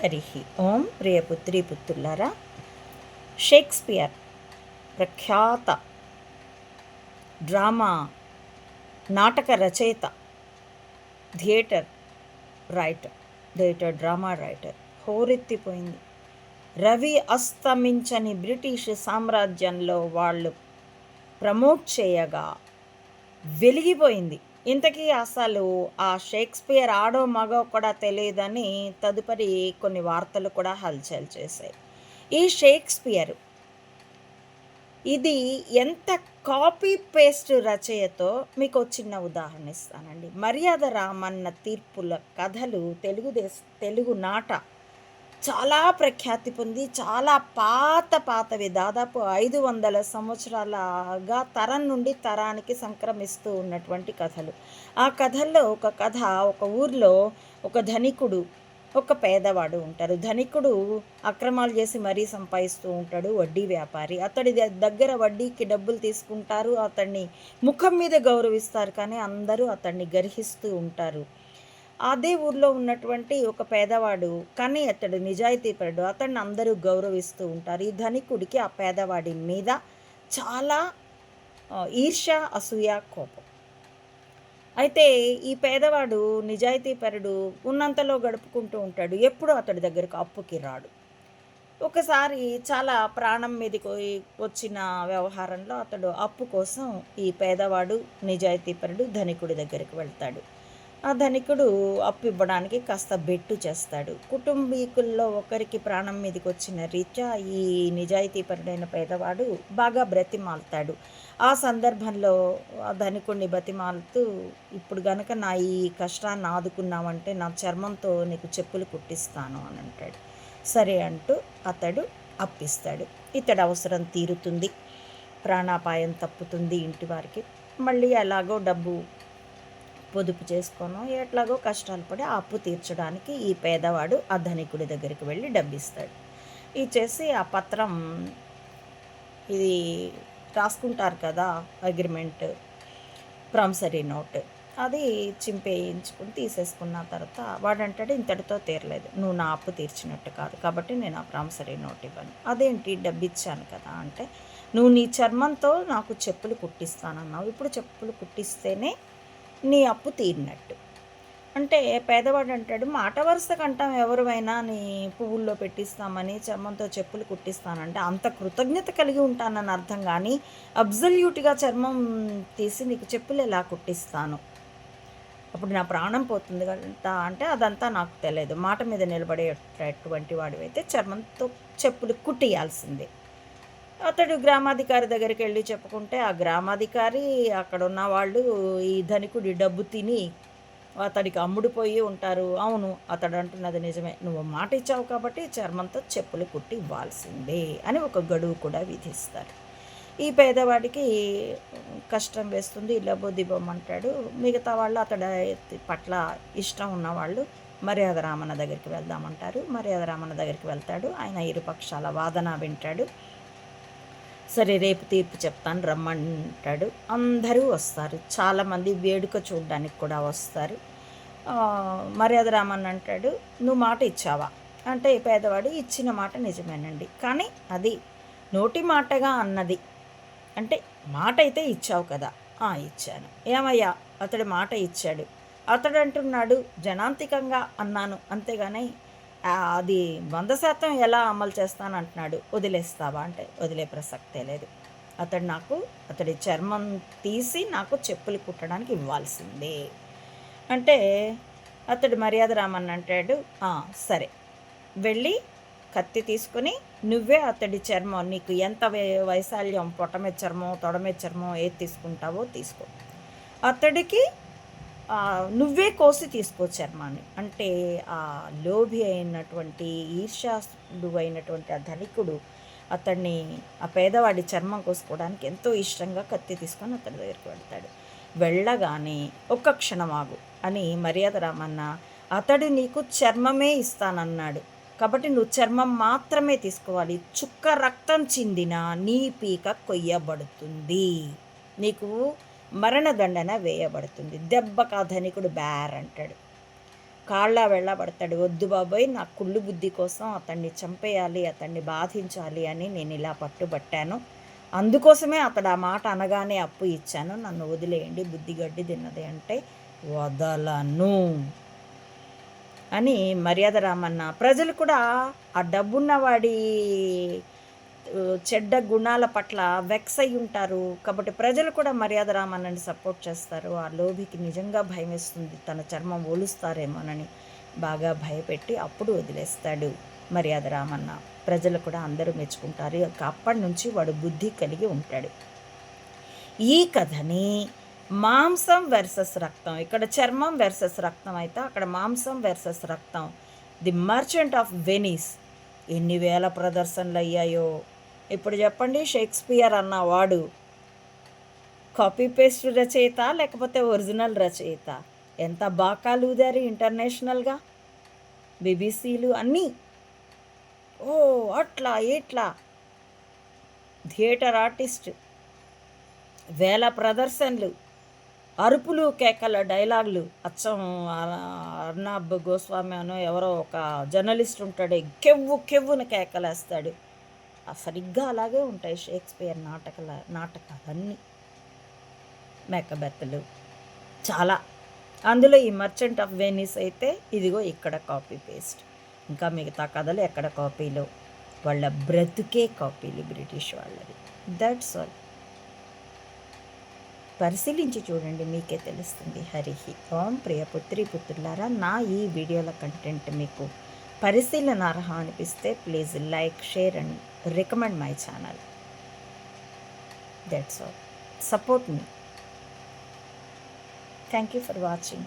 హరి ఓం ప్రియ పుత్రి పుత్రులారా షేక్స్పియర్ ప్రఖ్యాత డ్రామా నాటక రచయిత theatre writer theatre drama writer హోరెత్తిపోయింది. రవి అస్తమించని బ్రిటిష్ సామ్రాజ్యంలో వాళ్ళు ప్రమోట్ చేయగా వెలిగిపోయింది. ఇంతకీ అసలు ఆ షేక్స్పియర్ ఆడో మగో కూడా తెలియదని తదుపరి కొన్ని వార్తలు కూడా హల్చల్ చేశాయి. ఈ షేక్స్పియర్ ఇది ఎంత కాపీ పేస్ట్ రచయతో మీకు చిన్న ఉదాహరణ ఇస్తానండి. మర్యాద రామన్న తీర్పుల కథలు తెలుగుదేశ తెలుగు నాట చాలా ప్రఖ్యాతి పొంది చాలా పాత పాతవి దాదాపు ఐదు వందల సంవత్సరాలగా తరం నుండి తరానికి సంక్రమిస్తూ ఉన్నటువంటి కథలు. ఆ కథల్లో ఒక కథ ఒక ఊర్లో ఒక ధనికుడు ఒక పేదవాడు ఉంటారు. ధనికుడు అక్రమాలు చేసి మరీ సంపాదిస్తూ ఉంటాడు వడ్డీ వ్యాపారి. అతడి దగ్గర వడ్డీకి డబ్బులు తీసుకుంటారు అతన్ని ముఖం మీద గౌరవిస్తారు కానీ అందరూ అతన్ని గర్హిస్తూ ఉంటారు. అదే ఊర్లో ఉన్నటువంటి ఒక పేదవాడు కానీ అతడు నిజాయితీపరుడు. అతన్ని అందరూ గౌరవిస్తూ ఉంటారు. ఈ ధనికుడికి ఆ పేదవాడి మీద చాలా ఈర్ష అసూయ కోపం. అయితే ఈ పేదవాడు నిజాయితీపరుడు ఉన్నంతలో గడుపుకుంటూ ఉంటాడు. ఎప్పుడూ అతడి దగ్గరకు అప్పుకి రాడు. ఒకసారి చాలా ప్రాణం మీదకి వచ్చిన వ్యవహారంలో అతడు అప్పు కోసం ఈ పేదవాడు నిజాయితీపరుడు ధనికుడి దగ్గరికి వెళ్తాడు. ఆ ధనికుడు అప్పు ఇవ్వడానికి కాస్త బెట్టు చేస్తాడు. కుటుంబీకుల్లో ఒకరికి ప్రాణం మీదకి వచ్చిన రీత్యా ఈ నిజాయితీపరుడైన పేదవాడు బాగా బ్రతిమాలుతాడు. ఆ సందర్భంలో ఆ ధనికుడిని బతిమాలుతూ ఇప్పుడు గనక నా ఈ కష్టాన్ని ఆదుకున్నావంటే నా చర్మంతో నీకు చెప్పులు కుట్టిస్తాను అని అంటాడు. సరే అంటూ అతడు అప్పిస్తాడు. ఇతడు అవసరం తీరుతుంది. ప్రాణాపాయం తప్పుతుంది ఇంటి వారికి. మళ్ళీ ఎలాగో డబ్బు పొదుపు చేసుకోను ఎట్లాగో కష్టాలు పడి ఆ అప్పు తీర్చడానికి ఈ పేదవాడు ఆ ధనికుడి దగ్గరికి వెళ్ళి డబ్బిస్తాడు. ఇచ్చేసి ఆ పత్రం ఇది రాసుకుంటారు కదా అగ్రిమెంట్ ప్రామిసరీ నోట్. అది చింపేయించుకుని తీసేసుకున్న తర్వాత వాడంటాడు ఇంతటితో తీరలేదు. నువ్వు నా అప్పు తీర్చినట్టు కాదు కాబట్టి నేను ఆ ప్రామిసరీ నోట్ ఇవ్వను. అదేంటి? డబ్బు ఇచ్చాను కదా అంటే నువ్వు నీ చర్మంతో నాకు చెప్పులు కుట్టిస్తానన్నావు. ఇప్పుడు చెప్పులు కుట్టిస్తేనే నీ అప్పు తీరినట్టు. అంటే పేదవాడు అంటాడు మాట వరుస కంటాం ఎవరివైనా నీ పువ్వుల్లో పెట్టిస్తామని చర్మంతో చెప్పులు కుట్టిస్తానంటే అంత కృతజ్ఞత కలిగి ఉంటానని అర్థం కానీ అబ్జల్యూట్గా చర్మం తీసి నీకు చెప్పులు ఎలా కుట్టిస్తాను? అప్పుడు నా ప్రాణం పోతుంది కదా అంటే అదంతా నాకు తెలియదు మాట మీద నిలబడేటటువంటి వాడివైతే చర్మంతో చెప్పులు కుట్టియాల్సిందే. అతడు గ్రామాధికారి దగ్గరికి వెళ్ళి చెప్పుకుంటే ఆ గ్రామాధికారి అక్కడ ఉన్న వాళ్ళు ఈ ధనికుడి డబ్బు తిని అతడికి అమ్ముడిపోయి ఉంటారు. అవును అతడు అంటున్నది నిజమే. నువ్వు మాట ఇచ్చావు కాబట్టి చర్మంతో చెప్పులు కుట్టి ఇవ్వాల్సిందే అని ఒక గడువు కూడా విధిస్తారు ఈ పేదవాడికి కష్టం వేస్తుంది లబ్బో దిబ్బమంటాడు మిగతా వాళ్ళు అతడి పట్ల ఇష్టం ఉన్నవాళ్ళు మర్యాద రామన్న దగ్గరికి వెళ్దామంటారు. మర్యాద రామన్న దగ్గరికి వెళ్తాడు. ఆయన ఇరుపక్షాల వాదన వింటాడు. సరే రేపు తీర్పు చెప్తాను రమ్మంటాడు. అందరూ వస్తారు. చాలామంది వేడుక చూడడానికి కూడా వస్తారు. మర్యాద రామన్ అంటాడు నువ్వు మాట ఇచ్చావా? అంటే పేదవాడు ఇచ్చిన మాట నిజమేనండి. కానీ అది నోటి మాటగా అన్నది. అంటే మాట అయితే ఇచ్చావు కదా. ఇచ్చాను. ఏమయ్యా అతడు మాట ఇచ్చాడు. అతడు అంటున్నాడు జనాంతికంగా అన్నాను. అంతేగాని అది వంద శాతం ఎలా అమలు చేస్తానంటున్నాడు వదిలేస్తావా అంటే వదిలే ప్రసక్తే లేదు. అతడు నాకు అతడి చర్మం తీసి నాకు చెప్పులు కుట్టడానికి ఇవ్వాల్సిందే. అంటే అతడు మర్యాద రామన్ అంటాడు సరే వెళ్ళి కత్తి తీసుకుని నువ్వే అతడి చర్మం నీకు ఎంత వైశాల్యం పొట్టమే చర్మం తొడమే చర్మం ఏది తీసుకుంటావో తీసుకో. అతడికి నువ్వే కోసి తీసుకో చర్మాన్ని అంటే ఆ లోభి అయినటువంటి ఈర్ష్యాడు అయినటువంటి ఆ ధనికుడు అతన్ని ఆ పేదవాడి చర్మం కోసుకోవడానికి ఎంతో ఇష్టంగా కత్తి తీసుకొని అతని దగ్గరికి వెళ్తాడు. వెళ్ళగానే ఒక్క క్షణం ఆగు అని మర్యాద రామన్న అతడు నీకు చర్మమే ఇస్తానన్నాడు. కాబట్టి నువ్వు చర్మం మాత్రమే తీసుకోవాలి. చుక్క రక్తం చిందిన నీ పీక కొయ్యబడుతుంది. నీకు మరణదండన వేయబడుతుంది. దెబ్బ ధనికుడు బ్యార్ అంటాడు. కాళ్ళ వెళ్ళబడతాడు వద్దు బాబాయ్ నా కుళ్ళు బుద్ధి కోసం అతన్ని చంపేయాలి అతన్ని బాధించాలి అని నేను ఇలా పట్టుబట్టాను. అందుకోసమే అతడు ఆ మాట అనగానే అప్పు ఇచ్చాను. నన్ను వదిలేయండి బుద్ధిగడ్డి తిన్నది అంటే వదలను అని మర్యాద రామన్న ప్రజలు కూడా ఆ డబ్బున్నవాడి చెడ్డ గుణాల పట్ల వెక్స్ అయి ఉంటారు. కాబట్టి ప్రజలు కూడా మర్యాద రామన్నని సపోర్ట్ చేస్తారు. ఆ లోభికి నిజంగా భయం వేస్తుంది. తన చర్మం ఒలుస్తారేమోనని బాగా భయపెట్టి అప్పుడు వదిలేస్తాడు మర్యాద రామన్న. ప్రజలు కూడా అందరూ మెచ్చుకుంటారు. ఇక అప్పటి నుంచి వాడు బుద్ధి కలిగి ఉంటాడు. ఈ కథని మాంసం వెర్సెస్ రక్తం. ఇక్కడ చర్మం వెర్సెస్ రక్తం అయితే అక్కడ మాంసం వెర్సెస్ రక్తం. ది మర్చెంట్ ఆఫ్ వెనీస్ ఎన్ని వేల ప్రదర్శనలు అయ్యాయో. ఇప్పుడు చెప్పండి షేక్స్పియర్ అన్న వాడు కాపీ పేస్ట్ రచయిత లేకపోతే ఒరిజినల్ రచయిత? ఎంత బాకాలు ఊదారు ఇంటర్నేషనల్గా? బీబీసీలు అన్నీ? ఓ అట్లా ఇట్లా. థియేటర్ ఆర్టిస్ట్ వేల ప్రదర్శనలు అరుపులు కేకల డైలాగులు. అచ్చం అర- అర్నాబ్ గోస్వామి అనో ఎవరో ఒక జర్నలిస్ట్ ఉంటాడు కెవ్వు కెవ్వున కేకలేస్తాడు. సరిగ్గా అలాగే ఉంటాయి షేక్స్పియర్ నాటకాల నాటకాలన్నీ. మెకబెత్తలు. చాలా. అందులో ఈ మర్చెంట్ ఆఫ్ వెనిస్ అయితే ఇదిగో ఇక్కడ కాపీ పేస్ట్. ఇంకా మిగతా కథలు ఎక్కడ కాపీలు? వాళ్ళ బ్రతుకే కాపీలు బ్రిటిష్ వాళ్ళది దట్స్ ఆల్ పరిశీలించి చూడండి మీకే తెలుస్తుంది. హరిహి ఓం ప్రియ పుత్రి పుత్రులారా నా ఈ వీడియోల కంటెంట్ మీకు పరిశీలనార్హ అనిపిస్తే please like share and recommend my channel that's all support me thank you for watching